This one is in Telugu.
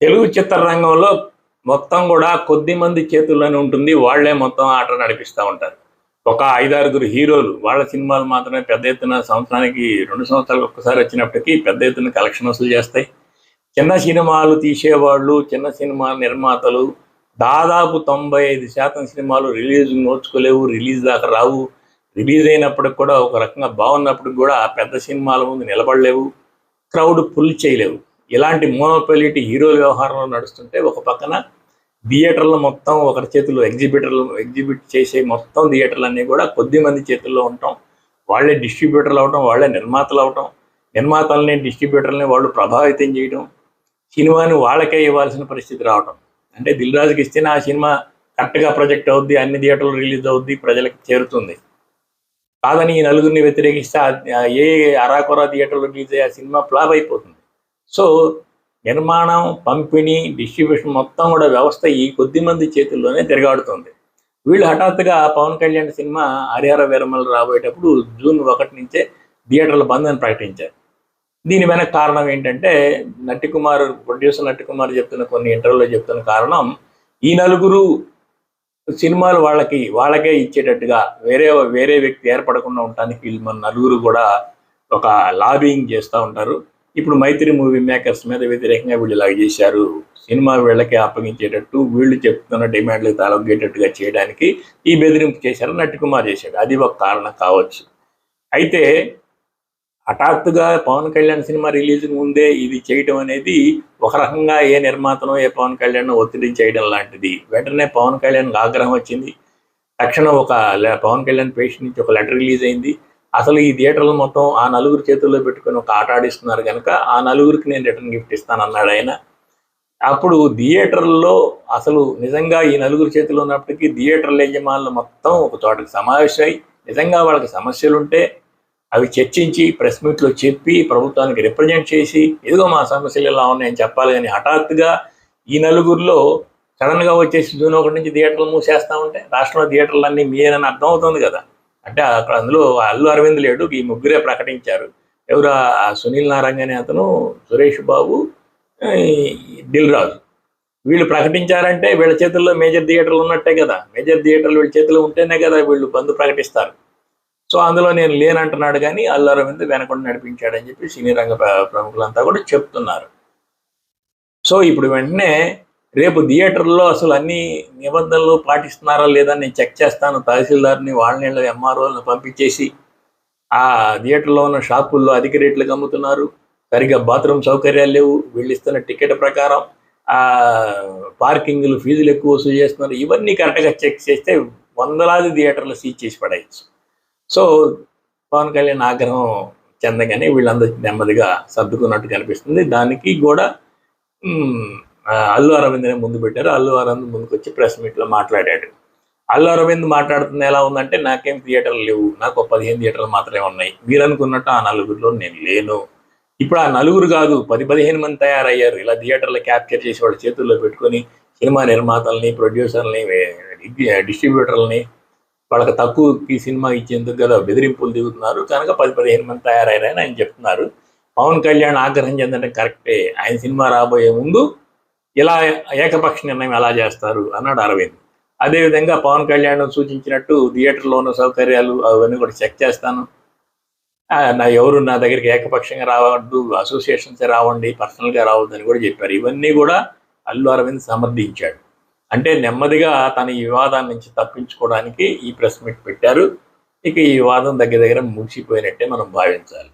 తెలుగు చిత్రరంగంలో మొత్తం కూడా కొద్ది మంది చేతుల్లోనే ఉంటుంది. వాళ్ళే మొత్తం ఆట నడిపిస్తూ ఉంటారు. ఒక ఐదారుగురు హీరోలు వాళ్ళ సినిమాలు మాత్రమే పెద్ద ఎత్తున సంవత్సరానికి రెండు సంవత్సరాలకు ఒక్కసారి వచ్చినప్పటికీ పెద్ద ఎత్తున కలెక్షన్ వసూలు చేస్తాయి. చిన్న సినిమాలు తీసేవాళ్ళు చిన్న సినిమా నిర్మాతలు దాదాపు తొంభై ఐదు శాతం సినిమాలు రిలీజ్ నోచుకోలేవు రిలీజ్ దాకా రావు. రిలీజ్ అయినప్పటికి కూడా ఒక రకంగా బాగున్నప్పటికి కూడా పెద్ద సినిమాల ముందు నిలబడలేవు. క్రౌడ్ పుల్ చేయలేవు. ఇలాంటి మోనోపలిటీ హీరోల వ్యవహారంలో నడుస్తుంటే ఒక పక్కన థియేటర్లు మొత్తం ఒకరి చేతిలో ఎగ్జిబిటర్లు ఎగ్జిబిట్ చేసే మొత్తం థియేటర్లు అన్నీ కూడా కొద్ది మంది చేతుల్లో ఉండటం వాళ్ళే డిస్ట్రిబ్యూటర్లు అవటం వాళ్ళే నిర్మాతలు అవటం నిర్మాతల్ని డిస్ట్రిబ్యూటర్ని వాళ్ళు ప్రభావితం చేయడం సినిమాని వాళ్ళకే ఇవ్వాల్సిన పరిస్థితి రావటం. అంటే దిల్ రాజుకి ఇస్తేనే ఆ సినిమా కరెక్ట్గా ప్రొజెక్ట్ అవుద్ది అన్ని థియేటర్లు రిలీజ్ అవుద్ది ప్రజలకు చేరుతుంది. కాదని ఈ నలుగురిని వ్యతిరేకిస్తే ఏ అరాకొరా థియేటర్లు రిలీజ్ అయ్యే ఆ సినిమా ఫ్లాప్ అయిపోతుంది. సో నిర్మాణం పంపిణీ డిస్ట్రిబ్యూషన్ మొత్తం కూడా వ్యవస్థ ఈ కొద్ది మంది చేతుల్లోనే తిరగాడుతుంది. వీళ్ళు హఠాత్తుగా పవన్ కళ్యాణ్ సినిమా హరిహర వీరమలు రాబోయేటప్పుడు జూన్ ఒకటి నుంచే థియేటర్ల బంద్ అని ప్రకటించారు. దీని వెనక కారణం ఏంటంటే నట్టికుమార్ ప్రొడ్యూసర్ నట్టికుమార్ చెప్తున్న కొన్ని ఇంటర్వ్యూలో చెప్తున్న కారణం ఈ నలుగురు సినిమాలు వాళ్ళకి వాళ్ళకే ఇచ్చేటట్టుగా వేరే వేరే వ్యక్తి ఏర్పడకుండా ఉండటానికి వీళ్ళు మన నలుగురు కూడా ఒక లాబింగ్ చేస్తూ ఉంటారు. ఇప్పుడు మైత్రి మూవీ మేకర్స్ మీద వ్యతిరేకంగా వీళ్ళు ఇలా చేశారు. సినిమా వీళ్ళకి అప్పగించేటట్టు వీళ్ళు చెప్తున్న డిమాండ్లకు తాలొగ్గేటట్టుగా చేయడానికి ఈ బెదిరింపు చేశారు నట్టికుమార్ చేశాడు. అది ఒక కారణం కావచ్చు. అయితే హఠాత్తుగా పవన్ కళ్యాణ్ సినిమా రిలీజ్ ముందే ఇది చేయడం అనేది ఒక రకంగా ఏ నిర్మాతనో ఏ పవన్ కళ్యాణ్ ఒత్తిడి చేయడం లాంటిది. వెంటనే పవన్ కళ్యాణ్ ఆగ్రహం వచ్చింది. తక్షణం ఒక పవన్ కళ్యాణ్ పేషెంట్ నుంచి ఒక లెటర్ రిలీజ్ అయింది. అసలు ఈ థియేటర్లు మొత్తం ఆ నలుగురు చేతుల్లో పెట్టుకొని ఒక ఆట ఆడిస్తున్నారు కనుక ఆ నలుగురికి నేను రిటర్న్ గిఫ్ట్ ఇస్తాను అన్నాడు ఆయన. అప్పుడు థియేటర్లో అసలు నిజంగా ఈ నలుగురు చేతిలో ఉన్నప్పటికీ థియేటర్ల యజమానులు మొత్తం ఒక చోటకి సమావేశమై నిజంగా వాళ్ళకి సమస్యలు ఉంటే అవి చర్చించి ప్రెస్ మీట్లో చెప్పి ప్రభుత్వానికి రిప్రజెంట్ చేసి ఇదిగో మా సమస్యలు ఇలా ఉన్నాయని చెప్పాలి కానీ హఠాత్తుగా ఈ నలుగురిలో సడన్గా వచ్చేసి జూన్ ఒకటి నుంచి థియేటర్లు మూసేస్తా ఉంటే రాష్ట్రంలో థియేటర్లన్నీ అన్నీ మీరేనని అర్థం అవుతుంది కదా. అంటే అక్కడ అందులో అల్లు అరవింద్ లేడు ఈ ముగ్గురే ప్రకటించారు. ఎవరు? ఆ- సునీల్ నారాయణ అనే అతను సురేష్ బాబు దిల్ రాజు. వీళ్ళు ప్రకటించారంటే వీళ్ళ చేతుల్లో మేజర్ థియేటర్లు ఉన్నట్టే కదా. మేజర్ థియేటర్లు వీళ్ళ చేతిలో ఉంటేనే కదా వీళ్ళు బంధు ప్రకటిస్తారు. సో అందులో నేను లేనంటున్నాడు కానీ అల్లు అరవింద్ వెనకుండా నడిపించాడని చెప్పి సినీ రంగ ప్రముఖులంతా కూడా చెప్తున్నారు. సో ఇప్పుడు వెంటనే రేపు థియేటర్లో అసలు అన్ని నిబంధనలు పాటిస్తున్నారా లేదా నేను చెక్ చేస్తాను. తహసీల్దార్ని వాళ్ళని ఎంఆర్ఓలను పంపించేసి ఆ థియేటర్లో ఉన్న షాపుల్లో అధిక రేట్లకు అమ్ముతున్నారు సరిగ్గా బాత్రూమ్ సౌకర్యాలు లేవు. వీళ్ళు ఇస్తున్న టికెట్ ప్రకారం ఆ పార్కింగ్లు ఫీజులు ఎక్కువ వసూలు చేస్తున్నారు. ఇవన్నీ కరెక్ట్గా చెక్ చేస్తే వందలాది థియేటర్లు సీజ్ చేసి పడేయచ్చు. సో పవన్ కళ్యాణ్ ఆగ్రహం చెందగానే వీళ్ళందరూ నెమ్మదిగా సర్దుకున్నట్టు కనిపిస్తుంది. దానికి కూడా అల్లు అరవింద్నే ముందు పెట్టారు. అల్లు అరవింద్ ముందుకు వచ్చి ప్రెస్ మీట్లో మాట్లాడాడు. అల్లు అరవింద్ మాట్లాడుతుంది ఎలా ఉందంటే నాకేం థియేటర్లు లేవు. నాకు ఒక పదిహేను థియేటర్లు మాత్రమే ఉన్నాయి. మీరు అనుకున్నట్టు ఆ నలుగురిలో నేను లేను. ఇప్పుడు ఆ నలుగురు కాదు పది పదిహేను మంది తయారయ్యారు. ఇలా థియేటర్లు క్యాప్చర్ చేసి వాళ్ళ చేతుల్లో పెట్టుకొని సినిమా నిర్మాతల్ని ప్రొడ్యూసర్ని డిస్ట్రిబ్యూటర్లని వాళ్ళకి తక్కువకి సినిమా ఇచ్చేందుకు కదా బెదిరింపులు దిగుతున్నారు. కనుక పది పదిహేను మంది తయారయ్యారని ఆయన చెప్తున్నారు. పవన్ కళ్యాణ్ ఆగ్రహం చెందడం కరెక్టే. ఆయన సినిమా రాబోయే ముందు ఇలా ఏకపక్ష నిర్ణయం ఎలా చేస్తారు అన్నాడు అరవింద్. అదేవిధంగా పవన్ కళ్యాణ్ సూచించినట్టు థియేటర్లో ఉన్న సౌకర్యాలు అవన్నీ కూడా చెక్ చేస్తాను. ఆ, నా ఎవరు నా దగ్గరికి ఏకపక్షంగా రావద్దు అసోసియేషన్స్ రావండి పర్సనల్గా రావద్దు అని కూడా చెప్పారు. ఇవన్నీ కూడా అల్లు అరవింద్ సమర్థించాడు. అంటే నెమ్మదిగా తన ఈ వివాదాన్ని నుంచి తప్పించుకోవడానికి ఈ ప్రెస్ మీట్ పెట్టారు. ఇక ఈ వివాదం దగ్గర దగ్గర ముగిసిపోయినట్టే మనం భావించాలి.